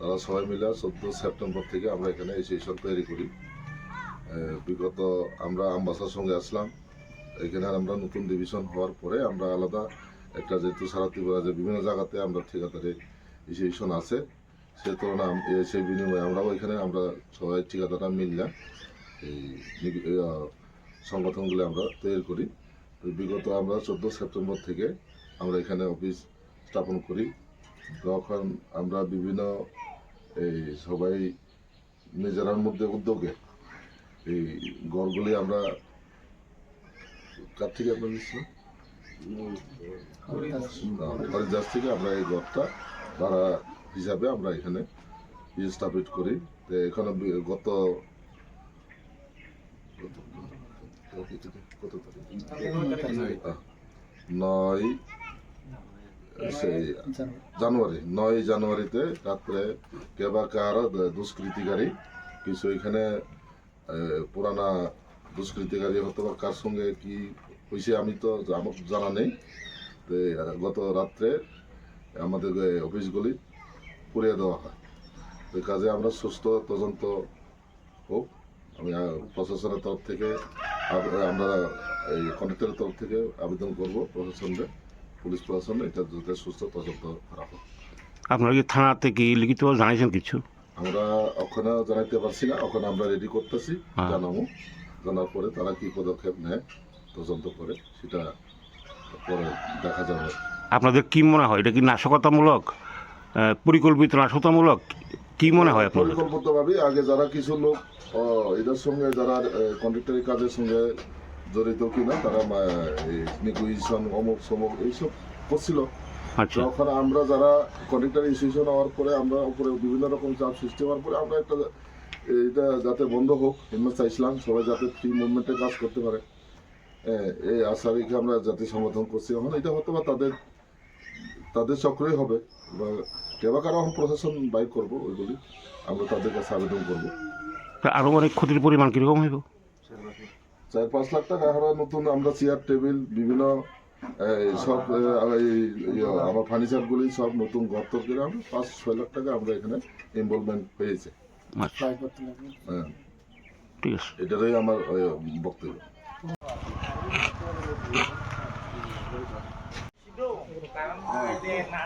তারা সবাই মিলে চোদ্দ সেপ্টেম্বর থেকে আমরা এখানে এসোসিয়েশন তৈরি করি। বিগত আমরা আমবাসার সঙ্গে আসলাম। এখানে আমরা নতুন ডিভিশন হওয়ার পরে আমরা আলাদা একটা যেহেতু সারা ত্রিপুরা যে বিভিন্ন জায়গাতে আমরা ঠিকাদারের এসোসিয়েশন আছে, সে তুলনায় সেই বিনিময়ে আমরাও এখানে আমরা সবাই ঠিকাদাররা মিললে এই সংগঠনগুলো আমরা তৈরি করি। বিগত আমরা চোদ্দ সেপ্টেম্বর থেকে আমরা এখানে অফিস স্থাপন করি। তখন আমরা বিভিন্ন এই সবাই নিজেরার মধ্যে উদ্যোগে এই গড়গুলি আমরা কার থেকে আপনার নিচ্ছিলাম হরিদাস থেকে আমরা এই গড়টা ভাড়া হিসাবে আমরা এখানে স্থাপিত করি। তো এখানে গত নয় জানুয়ারি, নয় জানুয়ারিতে রাত্রে কেবা কার দুষ্কৃতিকারী, কিছু এখানে পুরানা দুষ্কৃতিকারী হতো বা কার সঙ্গে কি হয়েছে আমি তো জানা নেই। তো, গত রাত্রে আমাদের অফিসগুলি পুড়িয়ে দেওয়া হয়। তো, কাজে আমরা সুস্থ, তদন্ত হোক। আমি প্রশাসনের তরফ থেকে আমরা এই কন্ট্রাক্টরের তরফ থেকে আবেদন করব প্রশাসনকে। পুলিশ প্রশাসন এটা যাতে সুস্থ তদন্ত করা হোক। আপনারা কি থানাতে কি লিখিতভাবে জানাইছেন কিছু? আমরা ওখানে জানাইতে পারছি না ওখানে আমরা রেডি করতেছি হ্যাঁ। জানাব। জানার পরে তারা কি পদক্ষেপ নেয় তদন্ত করে সেটা পরে দেখা যাবে। আপনাদের কি মনে হয়? এটা কি নাশকতামূলক পরিকল্পিত নাশকতামূলক? কি মনে হয় আপনাদের? পরিকল্পিতভাবে আগে যারা কিছু লোক এদের সঙ্গে যারা কন্ট্রাক্টরি কাজের সঙ্গে জড়িত কিনা তারা নেগোসিয়েশন অমুক সমুক এইসব করছিল। আচ্ছা। যখন আমরা যারা কন্ট্রাক্টর ইনস্টিটিউশন হওয়ার পরে আমরা উপরে বিভিন্ন রকম চাপ সৃষ্টি হওয়ার পরে আমরা একটা এটা যাতে বন্ধ হোক আমরা চাইছিলাম সবাই যাতে ফ্রি মুভমেন্টে কাজ করতে পারে। এই আশা রেখে আমরা জাতি সমর্থন করছি। এখন এটা হয়তো বা তাদের তাদের চক্রই হবে। বা কেবা কারও এখন প্রশাসন বাইক করব ওইগুলি আমরা তাদের কাছে আবেদন করব। আরও অনেক ক্ষতির পরিমাণ কীরকম হইব? চার পাঁচ লাখ টাকা আমরা নতুন আমরা চেয়ার টেবিল বিভিন্ন সব আমার ফার্নিচারগুলি সব নতুন ঘর তর করে আমরা পাঁচ ছয় লাখ টাকা আমরা এখানে ইনভলভমেন্ট পেয়েছে। এটাই আমার বক্তব্য। না